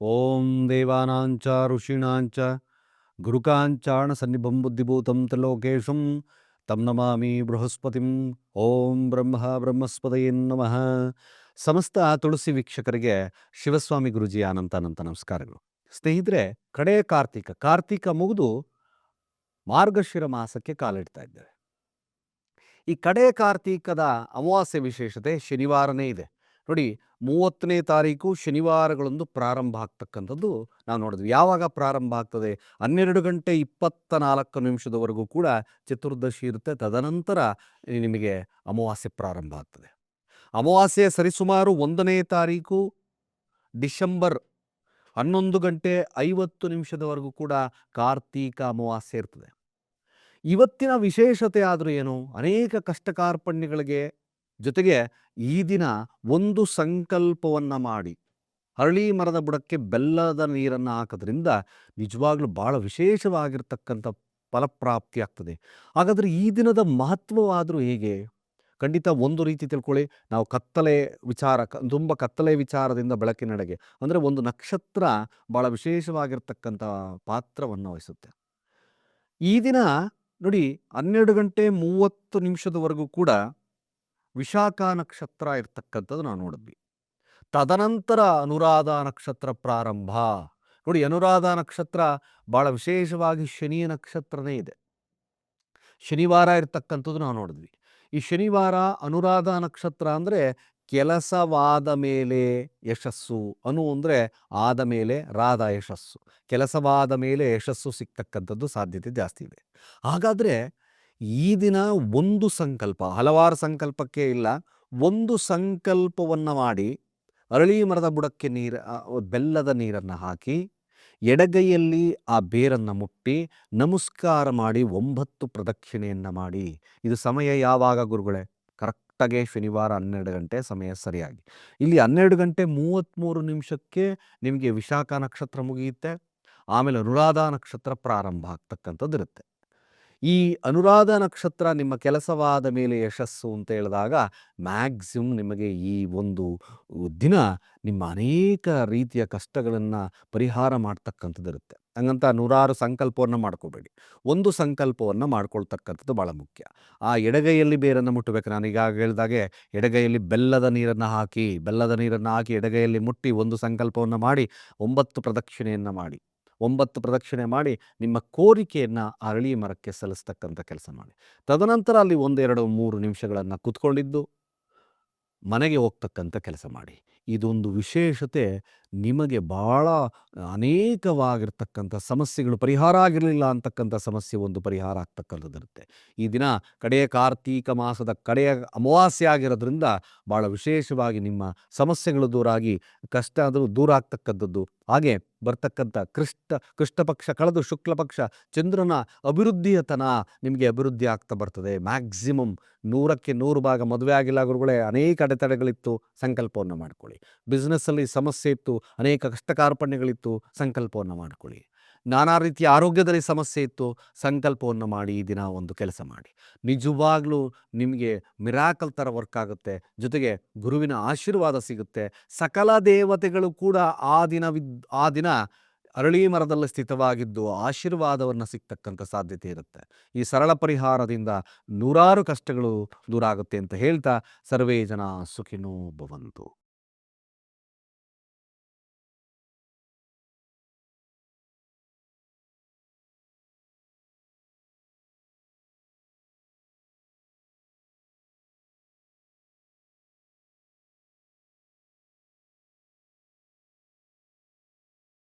ಓಂ ದೇವಾನಾಂಚ, ಋಷೀಣಾಂಚ ಗುರುಕಾಂಚಾಣ ಸನ್ನಿಭಂ ಬುದ್ಧಿಭೂತಂ ತ್ರಿಲೋಕೇಶಂ, ತಂ ನಮಾಮಿ ಬೃಹಸ್ಪತಿಂ, ಓಂ ಬ್ರಹ್ಮ ಬ್ರಹ್ಮಸ್ಪದಯೇ ನಮಃ. ಸಮಸ್ತ ತುಳಸಿ ವೀಕ್ಷಕರಿಗೆ ಶಿವಸ್ವಾಮಿ ಗುರುಜಿ ಅನಂತ ಅನಂತ ನಮಸ್ಕಾರಗಳು. ಸ್ನೇಹಿತರೆ, ಕಡೆ ಕಾರ್ತಿಕ. ಕಾರ್ತಿಕ ಮುಗಿದು ಮಾರ್ಗಶಿರ ಮಾಸಕ್ಕೆ ಕಾಲಿಡ್ತಾ ಇದ್ದೇವೆ. ಈ ಕಡೆ ಕಾರ್ತಿಕದ ಅಮಾವಾಸ್ಯೆ ವಿಶೇಷತೆ ಶನಿವಾರನೇ ಇದೆ. ನೋಡಿ ಮೂವತ್ತನೇ ತಾರೀಕು ಶನಿವಾರಗಳೊಂದು ಪ್ರಾರಂಭ ಆಗ್ತಕ್ಕಂಥದ್ದು ನಾವು ನೋಡಿದ್ವಿ. ಯಾವಾಗ ಪ್ರಾರಂಭ ಆಗ್ತದೆ? ಹನ್ನೆರಡು ಗಂಟೆ ಇಪ್ಪತ್ತ ನಾಲ್ಕು ನಿಮಿಷದವರೆಗೂ ಕೂಡ ಚತುರ್ದಶಿ ಇರುತ್ತೆ. ತದನಂತರ ನಿಮಗೆ ಅಮಾವಾಸ್ಯೆ ಪ್ರಾರಂಭ ಆಗ್ತದೆ. ಅಮಾವಾಸ್ಯೆ ಸರಿಸುಮಾರು ಒಂದನೇ ತಾರೀಕು ಡಿಸೆಂಬರ್ ಹನ್ನೊಂದು ಗಂಟೆ ಐವತ್ತು ನಿಮಿಷದವರೆಗೂ ಕೂಡ ಕಾರ್ತೀಕ ಅಮಾವಾಸ್ಯೆ ಇರ್ತದೆ. ಇವತ್ತಿನ ವಿಶೇಷತೆ ಆದರೂ ಏನು? ಅನೇಕ ಕಷ್ಟ ಕಾರ್ಪಣ್ಯಗಳಿಗೆ ಜೊತೆಗೆ ಈ ದಿನ ಒಂದು ಸಂಕಲ್ಪವನ್ನು ಮಾಡಿ. ಹರಳಿ ಮರದ ಬುಡಕ್ಕೆ ಬೆಲ್ಲದ ನೀರನ್ನು ಹಾಕೋದ್ರಿಂದ ನಿಜವಾಗ್ಲೂ ಭಾಳ ವಿಶೇಷವಾಗಿರ್ತಕ್ಕಂಥ ಫಲಪ್ರಾಪ್ತಿ ಆಗ್ತದೆ. ಹಾಗಾದರೆ ಈ ದಿನದ ಮಹತ್ವವಾದರೂ ಹೇಗೆ? ಖಂಡಿತ ಒಂದು ರೀತಿ ತಿಳ್ಕೊಳ್ಳಿ. ನಾವು ಕತ್ತಲೆ ವಿಚಾರ ತುಂಬ ಕತ್ತಲೆ ವಿಚಾರದಿಂದ ಬೆಳಕಿನಡೆಗೆ ಅಂದರೆ ಒಂದು ನಕ್ಷತ್ರ ಭಾಳ ವಿಶೇಷವಾಗಿರ್ತಕ್ಕಂಥ ಪಾತ್ರವನ್ನು ವಹಿಸುತ್ತೆ. ಈ ದಿನ ನೋಡಿ ಹನ್ನೆರಡು ಗಂಟೆ ಮೂವತ್ತು ನಿಮಿಷದವರೆಗೂ ಕೂಡ ವಿಶಾಖ ನಕ್ಷತ್ರ ಇರ್ತಕ್ಕಂಥದ್ದು ನಾವು ನೋಡಿದ್ವಿ. ತದನಂತರ ಅನುರಾಧ ನಕ್ಷತ್ರ ಪ್ರಾರಂಭ. ನೋಡಿ, ಅನುರಾಧ ನಕ್ಷತ್ರ ಭಾಳ ವಿಶೇಷವಾಗಿ ಶನಿ ನಕ್ಷತ್ರನೇ ಇದೆ. ಶನಿವಾರ ಇರ್ತಕ್ಕಂಥದ್ದು ನಾವು ನೋಡಿದ್ವಿ. ಈ ಶನಿವಾರ ಅನುರಾಧ ನಕ್ಷತ್ರ ಅಂದರೆ ಕೆಲಸವಾದ ಮೇಲೆ ಯಶಸ್ಸು ಅನು ಅಂದರೆ ಆದ ಮೇಲೆ ರಾಧ ಯಶಸ್ಸು. ಕೆಲಸವಾದ ಮೇಲೆ ಯಶಸ್ಸು ಸಿಗ್ತಕ್ಕಂಥದ್ದು ಸಾಧ್ಯತೆ ಜಾಸ್ತಿ ಇದೆ. ಹಾಗಾದರೆ ಈ ದಿನ ಒಂದು ಸಂಕಲ್ಪ, ಹಲವಾರು ಸಂಕಲ್ಪಕ್ಕೆ ಇಲ್ಲ, ಒಂದು ಸಂಕಲ್ಪವನ್ನು ಮಾಡಿ ಅರಳಿ ಮರದ ಬುಡಕ್ಕೆ ನೀರು ಬೆಲ್ಲದ ನೀರನ್ನು ಹಾಕಿ, ಎಡಗೈಯಲ್ಲಿ ಆ ಬೇರನ್ನು ಮುಟ್ಟಿ, ನಮಸ್ಕಾರ ಮಾಡಿ ಒಂಬತ್ತು ಪ್ರದಕ್ಷಿಣೆಯನ್ನು ಮಾಡಿ. ಇದು ಸಮಯ ಯಾವಾಗ ಗುರುಗಳೇ? ಕರೆಕ್ಟಾಗೆ ಶನಿವಾರ ಹನ್ನೆರಡು ಗಂಟೆ ಸಮಯ ಸರಿಯಾಗಿ. ಇಲ್ಲಿ ಹನ್ನೆರಡು ಗಂಟೆ ಮೂವತ್ತ್ಮೂರು ನಿಮಿಷಕ್ಕೆ ನಿಮಗೆ ವಿಶಾಖ ನಕ್ಷತ್ರ ಮುಗಿಯುತ್ತೆ. ಆಮೇಲೆ ಅನುರಾಧ ನಕ್ಷತ್ರ ಪ್ರಾರಂಭ ಆಗ್ತಕ್ಕಂಥದ್ದು ಇರುತ್ತೆ. ಈ ಅನುರಾಧ ನಕ್ಷತ್ರ ನಿಮ್ಮ ಕೆಲಸವಾದ ಮೇಲೆ ಯಶಸ್ಸು ಅಂತ ಹೇಳಿದಾಗ, ಮ್ಯಾಕ್ಸಿಮಮ್ ನಿಮಗೆ ಈ ಒಂದು ದಿನ ನಿಮ್ಮ ಅನೇಕ ರೀತಿಯ ಕಷ್ಟಗಳನ್ನು ಪರಿಹಾರ ಮಾಡ್ತಕ್ಕಂಥದ್ದಿರುತ್ತೆ. ಹಂಗಂತ ನೂರಾರು ಸಂಕಲ್ಪವನ್ನು ಮಾಡ್ಕೋಬೇಡಿ. ಒಂದು ಸಂಕಲ್ಪವನ್ನು ಮಾಡ್ಕೊಳ್ತಕ್ಕಂಥದ್ದು ಭಾಳ ಮುಖ್ಯ. ಆ ಎಡಗೈಯಲ್ಲಿ ಬೇರನ್ನು ಮುಟ್ಟಬೇಕು. ನಾನು ಈಗಾಗ ಹೇಳಿದಾಗೆ ಎಡಗೈಯಲ್ಲಿ ಬೆಲ್ಲದ ನೀರನ್ನು ಹಾಕಿ, ಬೆಲ್ಲದ ನೀರನ್ನು ಹಾಕಿ ಎಡಗೈಯಲ್ಲಿ ಮುಟ್ಟಿ ಒಂದು ಸಂಕಲ್ಪವನ್ನು ಮಾಡಿ, ಒಂಬತ್ತು ಪ್ರದಕ್ಷಿಣೆಯನ್ನು ಮಾಡಿ. ಒಂಬತ್ತು ಪ್ರದಕ್ಷಿಣೆ ಮಾಡಿ ನಿಮ್ಮ ಕೋರಿಕೆಯನ್ನು ಅರಳಿ ಮರಕ್ಕೆ ಸಲ್ಲಿಸ್ತಕ್ಕಂಥ ಕೆಲಸ ಮಾಡಿ. ತದನಂತರ ಅಲ್ಲಿ ಒಂದೆರಡು ಮೂರು ನಿಮಿಷಗಳನ್ನು ಕೂತ್ಕೊಂಡಿದ್ದು, ಮನೆಗೆ ಹೋಗ್ತಕ್ಕಂಥ ಕೆಲಸ ಮಾಡಿ. ಇದೊಂದು ವಿಶೇಷತೆ, ನಿಮಗೆ ಭಾಳ ಅನೇಕವಾಗಿರ್ತಕ್ಕಂಥ ಸಮಸ್ಯೆಗಳು ಪರಿಹಾರ ಆಗಿರಲಿಲ್ಲ ಅಂತಕ್ಕಂಥ ಸಮಸ್ಯೆ ಒಂದು ಪರಿಹಾರ ಆಗ್ತಕ್ಕಂಥದ್ದಿರುತ್ತೆ. ಈ ದಿನ ಕಡೆಯ ಕಾರ್ತೀಕ ಮಾಸದ ಕಡೆಯ ಅಮಾವಾಸ್ಯೆ ಆಗಿರೋದ್ರಿಂದ ಭಾಳ ವಿಶೇಷವಾಗಿ ನಿಮ್ಮ ಸಮಸ್ಯೆಗಳು ದೂರಾಗಿ, ಕಷ್ಟ ಆದರೂ ದೂರ ಆಗ್ತಕ್ಕಂಥದ್ದು ಹಾಗೆ ಬರ್ತಕ್ಕಂಥ ಕೃಷ್ಣ ಕೃಷ್ಣ ಪಕ್ಷ, ಕಳೆದು ಶುಕ್ಲ ಪಕ್ಷ, ಚಂದ್ರನ ಅಭಿವೃದ್ಧಿಯತನ ನಿಮಗೆ ಅಭಿವೃದ್ಧಿ ಆಗ್ತಾ ಬರ್ತದೆ. ಮ್ಯಾಕ್ಸಿಮಮ್ ನೂರಕ್ಕೆ ನೂರು ಭಾಗ ಮದುವೆ ಆಗಿಲ್ಲ ಗುರುಗಳೇ, ಅನೇಕ ಅಡೆತಡೆಗಳಿತ್ತು, ಸಂಕಲ್ಪವನ್ನು ಮಾಡ್ಕೊಳ್ಳಿ. ಬಿಸ್ನೆಸ್ಸಲ್ಲಿ ಸಮಸ್ಯೆ ಇತ್ತು, ಅನೇಕ ಕಷ್ಟ ಕಾರ್ಪಣ್ಯಗಳಿತ್ತು ಸಂಕಲ್ಪವನ್ನು ಮಾಡ್ಕೊಳ್ಳಿ. ನಾನಾ ರೀತಿಯ ಆರೋಗ್ಯದಲ್ಲಿ ಸಮಸ್ಯೆ ಇತ್ತು, ಸಂಕಲ್ಪವನ್ನು ಮಾಡಿ ಈ ದಿನ ಒಂದು ಕೆಲಸ ಮಾಡಿ. ನಿಜವಾಗ್ಲೂ ನಿಮಗೆ ಮಿರಾಕಲ್ ಥರ ವರ್ಕ್ ಆಗುತ್ತೆ, ಜೊತೆಗೆ ಗುರುವಿನ ಆಶೀರ್ವಾದ ಸಿಗುತ್ತೆ. ಸಕಲ ದೇವತೆಗಳು ಕೂಡ ಆ ದಿನವಿದ್, ಆ ದಿನ ಅರಳಿ ಮರದಲ್ಲಿ ಸ್ಥಿತವಾಗಿದ್ದು ಆಶೀರ್ವಾದವನ್ನು ಸಿಗ್ತಕ್ಕಂಥ ಸಾಧ್ಯತೆ ಇರುತ್ತೆ. ಈ ಸರಳ ಪರಿಹಾರದಿಂದ ನೂರಾರು ಕಷ್ಟಗಳು ದೂರ ಆಗುತ್ತೆ ಅಂತ ಹೇಳ್ತಾ ಸರ್ವೇ ಜನ ಸುಖಿನೋ ಭವಂತು.